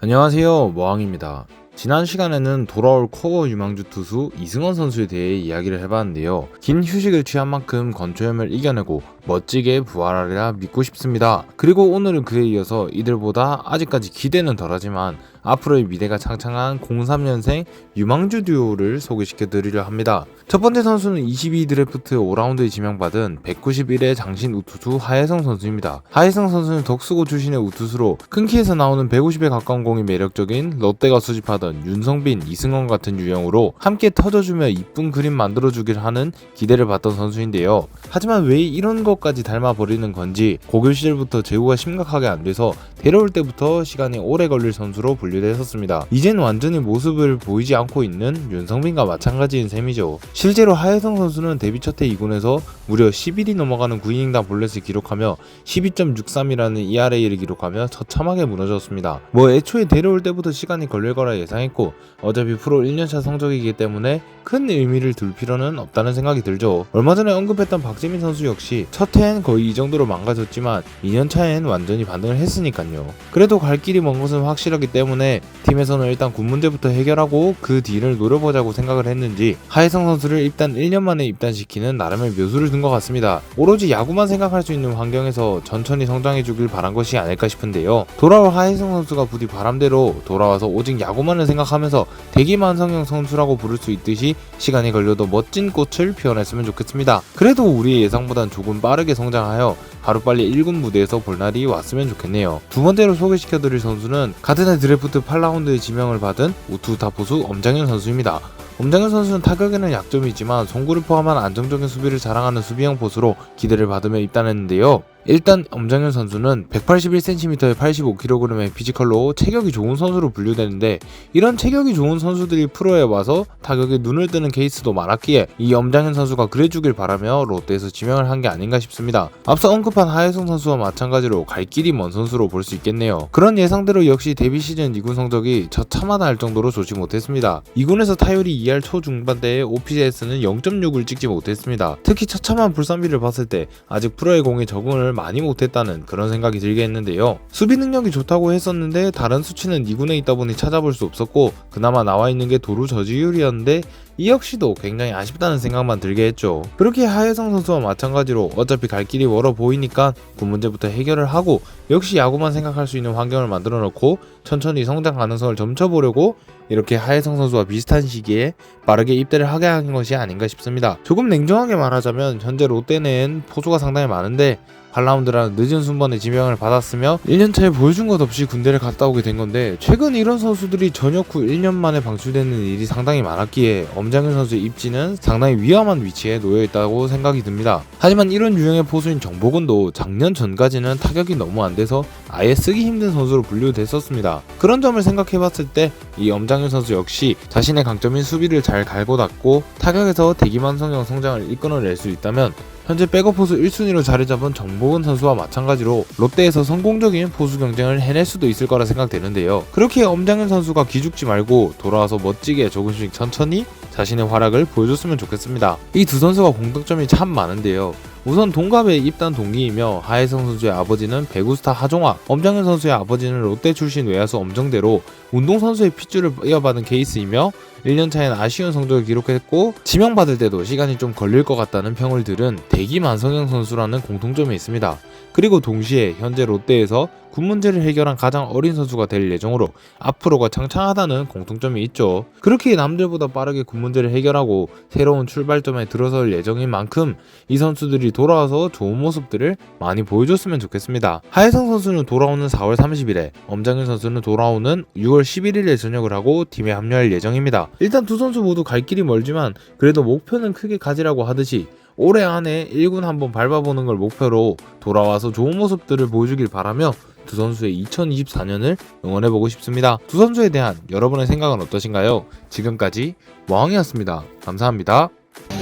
안녕하세요 모항입니다. 지난 시간에는 돌아올 코어 유망주 투수 이승원 선수에 대해 이야기를 해봤는데요. 긴 휴식을 취한 만큼 건초염을 이겨내고 멋지게 부활하리라 믿고 싶습니다. 그리고 오늘은 그에 이어서 이들보다 아직까지 기대는 덜하지만 앞으로의 미래가 창창한 03년생 유망주 듀오를 소개시켜 드리려 합니다. 첫 번째 선수는 22 드래프트 5라운드에 지명받은 191의 장신 우투수 하혜성 선수입니다. 하혜성 선수는 덕수고 출신의 우투수로 큰 키에서 나오는 150에 가까운 공이 매력적인 롯데가 수집하던 윤성빈, 이승원 같은 유형으로 함께 터져주며 이쁜 그림 만들어주길 하는 기대를 받던 선수인데요. 하지만 왜 이런 것까지 닮아버리는 건지 고교 시절부터 제구가 심각하게 안 돼서 데려올 때부터 시간이 오래 걸릴 선수로 분류됐었습니다. 이젠 완전히 모습을 보이지 않고 있는 윤성빈과 마찬가지인 셈이죠. 실제로 하혜성 선수는 데뷔 첫 해 2군에서 무려 10일이 넘어가는 9이닝당 볼넷을 기록하며 12.63이라는 ERA를 기록하며 처참하게 무너졌습니다. 뭐 애초에 데려올 때부터 시간이 걸릴 거라 예상했고 어차피 프로 1년차 성적이기 때문에 큰 의미를 둘 필요는 없다는 생각이 들죠. 얼마 전에 언급했던 박재민 선수 역시 첫 해엔 거의 이 정도로 망가졌지만 2년차엔 완전히 반등을 했으니까요. 그래도 갈 길이 먼 것은 확실하기 때문에 팀에서는 일단 군 문제부터 해결하고 그 뒤를 노려보자고 생각을 했는지 하혜성 선수 를 일단 1년 만에 입단시키는 나름의 묘수를 둔 것 같습니다. 오로지 야구만 생각할 수 있는 환경에서 천천히 성장해주길 바란 것이 아닐까 싶은데요. 돌아올 하혜성 선수가 부디 바람대로 돌아와서 오직 야구만을 생각하면서 대기만 성형 선수라고 부를 수 있듯이 시간이 걸려도 멋진 꽃을 피워냈으면 좋겠습니다. 그래도 우리의 예상보단 조금 빠르게 성장하여 하루빨리 1군 무대에서 볼 날이 왔으면 좋겠네요. 두 번째로 소개시켜드릴 선수는 같은 해 드래프트 8라운드에 지명을 받은 우투 타포수 엄장현 선수입니다. 엄장현 선수는 타격에는 약점이 있지만 송구를 포함한 안정적인 수비를 자랑하는 수비형 포수로 기대를 받으며 입단했는데요. 일단 엄장현 선수는 181cm에 85kg의 피지컬로 체격이 좋은 선수로 분류되는데 이런 체격이 좋은 선수들이 프로에 와서 타격에 눈을 뜨는 케이스도 많았기에 이 엄장현 선수가 그래주길 바라며 롯데에서 지명을 한 게 아닌가 싶습니다. 앞서 언급한 하혜성 선수와 마찬가지로 갈 길이 먼 선수로 볼 수 있겠네요. 그런 예상대로 역시 데뷔 시즌 2군 성적이 처참하다 할 정도로 좋지 못했습니다. 2군에서 타율이 2할 초중반대에 OPS는 0.6을 찍지 못했습니다. 특히 처참한 불산비를 봤을 때 아직 프로의 공에 적응을 많이 못했다는 그런 생각이 들게 했는데요. 수비 능력이 좋다고 했었는데 다른 수치는 2군에 있다 보니 찾아볼 수 없었고 그나마 나와 있는 게 도루 저지율이었는데 이 역시도 굉장히 아쉽다는 생각만 들게 했죠. 그렇게 하혜성 선수와 마찬가지로 어차피 갈 길이 멀어 보이니까 그 문제부터 해결을 하고 역시 야구만 생각할 수 있는 환경을 만들어 놓고 천천히 성장 가능성을 점쳐보려고 이렇게 하혜성 선수와 비슷한 시기에 빠르게 입대를 하게 한 것이 아닌가 싶습니다. 조금 냉정하게 말하자면 현재 롯데 내엔 포수가 상당히 많은데 8라운드라는 늦은 순번에 지명을 받았으며 1년차에 보여준 것 없이 군대를 갔다 오게 된 건데 최근 이런 선수들이 전역 후 1년 만에 방출되는 일이 상당히 많았기에 엄장현 선수의 입지는 상당히 위험한 위치에 놓여 있다고 생각이 듭니다. 하지만 이런 유형의 포수인 정복은도 작년 전까지는 타격이 너무 안 돼서 아예 쓰기 힘든 선수로 분류됐었습니다. 그런 점을 생각해 봤을 때 이 엄장현 선수 역시 자신의 강점인 수비를 잘 갈고 닦고 타격에서 대기만 성형 성장을 이끌어낼 수 있다면 현재 백업 포수 1순위로 자리 잡은 정복은 선수와 마찬가지로 롯데에서 성공적인 포수 경쟁을 해낼 수도 있을 거라 생각되는데요. 그렇게 엄장현 선수가 기죽지 말고 돌아와서 멋지게 조금씩 천천히 자신의 활약을 보여줬으면 좋겠습니다. 이 두 선수가 공통점이 참 많은데요. 우선 동갑의 입단 동기이며 하혜성 선수의 아버지는 배구스타 하종화, 엄장현 선수의 아버지는 롯데 출신 외야수 엄정대로 운동선수의 핏줄을 이어받은 케이스이며 1년 차엔 아쉬운 성적을 기록했고 지명받을 때도 시간이 좀 걸릴 것 같다는 평을 들은 대기 만성형 선수라는 공통점이 있습니다. 그리고 동시에 현재 롯데에서 군 문제를 해결한 가장 어린 선수가 될 예정으로 앞으로가 창창하다는 공통점이 있죠. 그렇게 남들보다 빠르게 군 문제를 해결하고 새로운 출발점에 들어설 예정인 만큼 이 선수들이 돌아와서 좋은 모습들을 많이 보여줬으면 좋겠습니다. 하혜성 선수는 돌아오는 4월 30일에, 엄장현 선수는 돌아오는 6월 11일에 전역을 하고 팀에 합류할 예정입니다. 일단 두 선수 모두 갈 길이 멀지만 그래도 목표는 크게 가지라고 하듯이 올해 안에 1군 한번 밟아보는 걸 목표로 돌아와서 좋은 모습들을 보여주길 바라며 두 선수의 2024년을 응원해보고 싶습니다. 두 선수에 대한 여러분의 생각은 어떠신가요? 지금까지 왕이었습니다. 감사합니다.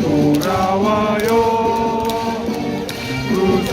돌아와요, 그